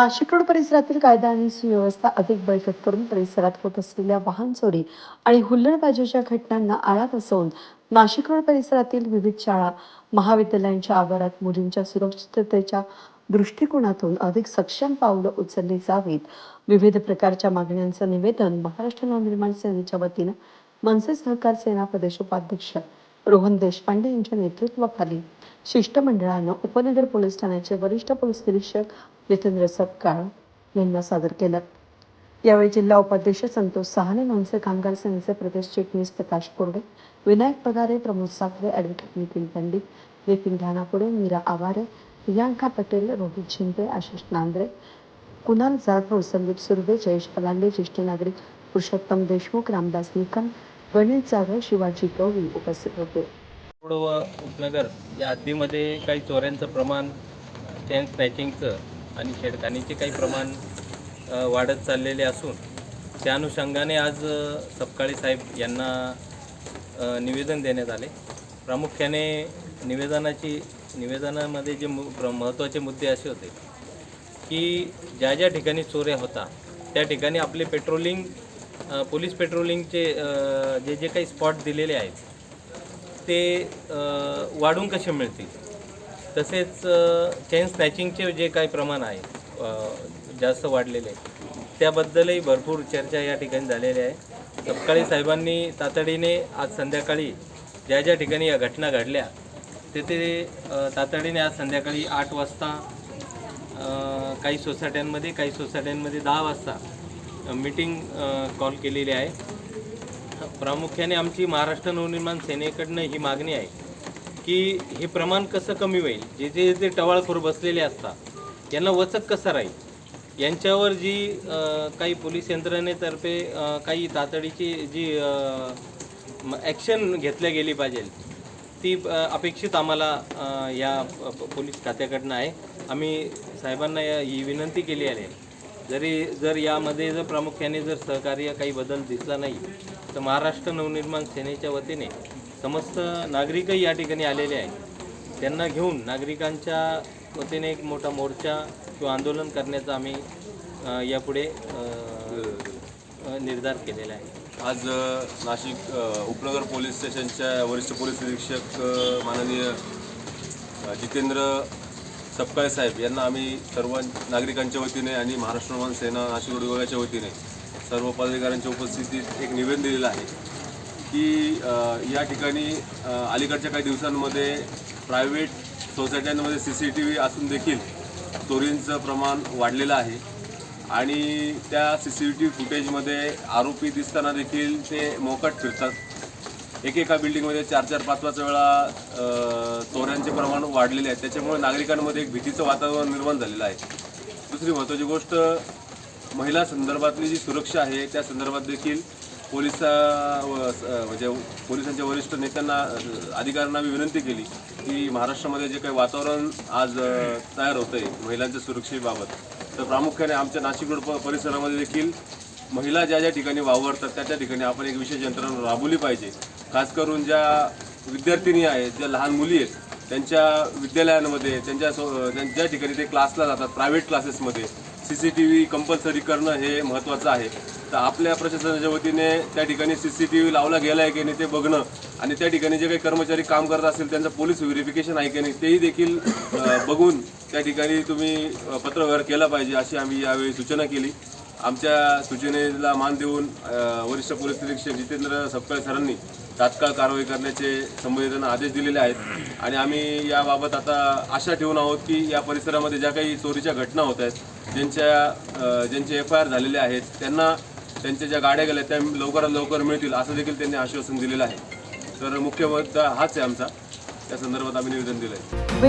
Nashik road परिसरातील कायदा आणि सुव्यवस्था अधिक बळकट करून परिसरात होत असलेल्या वाहन चोरी आणि हुल्लडबाजीच्या घटनांना आळा बसवून नाशिक रोड परिसरातील विविध शाळा महाविद्यालयांच्या आवारात मुलींच्या सुरक्षिततेच्या दृष्टिकोनातून अधिक सक्षम पावलं उचलली जावीत. विविध प्रकारच्या मागण्यांचं निवेदन महाराष्ट्र नवनिर्माण सेनेच्या वतीनं मनसे सहकार सेना प्रदेश उपाध्यक्ष रोहन देशपांडे यांच्या नेतृत्वाखाली शिष्टमंडळानं उपनगर पोलीस ठाण्याचे वरिष्ठ पोलीस निरीक्षक जितेंद्र सपकाळ यांना सादर केलं. यावेळी जिल्हा उपाध्यक्ष संतोष सहाने मनसे कामगार सेनेचे प्रदेश चिटणीस प्रकाश कोरडे विनायक पगारे प्रमोद साखरे ॲडव्होकेट नितीन पंडित नितीन ढाणापुडे मीरा आवारे प्रियांका पटेल रोहित शिंदे आशिष नांद्रे कुणाल जाधव संदीप सुर्वे जयेश पलांडे ज्येष्ठ नागरिक पुरुषोत्तम देशमुख रामदास निकम गणेश जाधव शिवाजी गवळी उपस्थित होते. रोड व उपनगर या हद्दीमध्ये काही चोऱ्यांचं प्रमाण चेन स्नॅचिंगचं आणि छेडखानीचे काही प्रमाण वाढत चाललेले असून त्या अनुषंगाने आज अ, सपकाळे साहेब यांना निवेदन देण्यात आले. प्रामुख्याने निवेदनाची निवेदनामध्ये जे मु प्र महत्त्वाचे मुद्दे असे होते की ज्या ज्या ठिकाणी चोऱ्या होता त्या ठिकाणी आपले पेट्रोलिंग पोलीस पेट्रोलिंगचे जे जे काही स्पॉट दिलेले आहेत ते वाढून कसे मिळतील? तसेच चेन स्नॅचिंगचे जे काही प्रमाण आहे जास्त वाढलेले त्याबद्दलही भरपूर चर्चा या ठिकाणी झालेली आहे. सपकाळी साहेबांनी तातडीने आज संध्याकाळी ज्या ज्या ठिकाणी या घटना घडल्या तेथे तातडीने आज संध्याकाळी आठ वाजता काही सोसायट्यांमध्ये काही सोसायट्यांमध्ये दहा वाजता मीटिंग कॉल केलेली आहे. प्रामुख्याने आमची महाराष्ट्र नवनिर्माण सेनेकडनं ही मागणी आहे की हे प्रमाण कसं कमी होईल? जे जे जे टवाळखोर बसलेले असतात यांना वचक कसं राहील? यांच्यावर जी काही पोलीस यंत्रणेतर्फे काही तातडीची जी ॲक्शन घेतल्या गेली पाहिजे ती अपेक्षित आम्हाला या पोलीस खात्याकडनं आहे. आम्ही साहेबांना या ही विनंती केली आहे. जरी जर यामध्ये जर प्रामुख्याने जर सहकार्य काही बदल दिसला नाही तर महाराष्ट्र नवनिर्माण सेनेच्या वतीने समस्त नागरिकही या ठिकाणी आलेले आहेत. त्यांना घेऊन नागरिकांच्या वतीने एक मोठा मोर्चा किंवा आंदोलन करण्याचा आम्ही यापुढे निर्धार केलेला आहे. आज नाशिक उपनगर पोलीस स्टेशनच्या वरिष्ठ पोलीस निरीक्षक माननीय जितेंद्र सपकाळे साहेब यांना आम्ही सर्व नागरिकांच्या वतीने आणि महाराष्ट्र निर्माण सेना नाशिक विभागाच्या वतीने सर्व पदाधिकाऱ्यांच्या उपस्थितीत एक निवेदन दिलेलं आहे की या ठिकाणी अलीकडच्या काही दिवसांमध्ये प्रायव्हेट सोसायट्यांमध्ये सी सी टी व्ही असून देखील चोरींचं प्रमाण वाढलेलं आहे आणि त्या सी सी टी व्ही फुटेजमध्ये आरोपी दिसताना देखील ते मोकट फिरतात. एकेका बिल्डिंगमध्ये चार चार पाच पाच वेळा चोऱ्यांचे प्रमाण वाढलेले आहे. त्याच्यामुळे नागरिकांमध्ये एक भीतीचं वातावरण निर्माण झालेलं आहे. दुसरी महत्त्वाची गोष्ट महिला संदर्भातली जी सुरक्षा आहे त्या संदर्भात देखील पोलिसा व- म्हणजे पोलिसांच्या वरिष्ठ नेत्यांना अधिकाऱ्यांना मी विनंती केली की महाराष्ट्रामध्ये जे काही वातावरण आज तयार होतं आहे महिलांच्या सुरक्षेबाबत तर प्रामुख्याने आमच्या नाशिक रोड परिसरामध्ये देखील महिला ज्या ज्या ठिकाणी वावरतात त्या त्या ठिकाणी आपण एक विशेष यंत्रणा राबवली पाहिजे. खास करून ज्या विद्यार्थिनी आहेत ज्या लहान मुली आहेत त्यांच्या विद्यालयांमध्ये त्यांच्या सो ज्या ठिकाणी ते क्लासला जातात प्रायव्हेट क्लासेसमध्ये C C T V compulsory करणं हे महत्त्वाचं आहे. तर आपल्या प्रशासनाच्या वतीने त्या ठिकाणी सी सी टी व्ही लावला गेला आहे की नाही ते बघणं आणि त्या ठिकाणी जे काही कर्मचारी काम करत असतील त्यांचं पोलीस व्हेरिफिकेशन आहे की नाही तेही देखील बघून त्या ठिकाणी तुम्ही पत्रव्यवहार केला पाहिजे अशी आम्ही यावेळी सूचना केली. आमच्या सूचनेला मान देऊन वरिष्ठ पोलीस निरीक्षक जितेंद्र सपकाळ सरांनी तात्काळ कारवाई करण्याचे संबंधितांना आदेश दिलेले आहेत. आणि आम्ही याबाबत आता आशा ठेवून आहोत की या परिसरामध्ये ज्या काही चोरीच्या घटना होत आहेत ज्यांच्या ज्यांचे एफ आय आर झालेले आहेत त्यांना त्यांच्या ज्या गाड्या गेल्या त्या लवकरात लवकर मिळतील असं देखील त्यांनी आश्वासन दिलेलं आहे. तर मुख्य मुद्दा हाच आहे आमचा. त्या संदर्भात आम्ही निवेदन दिलं आहे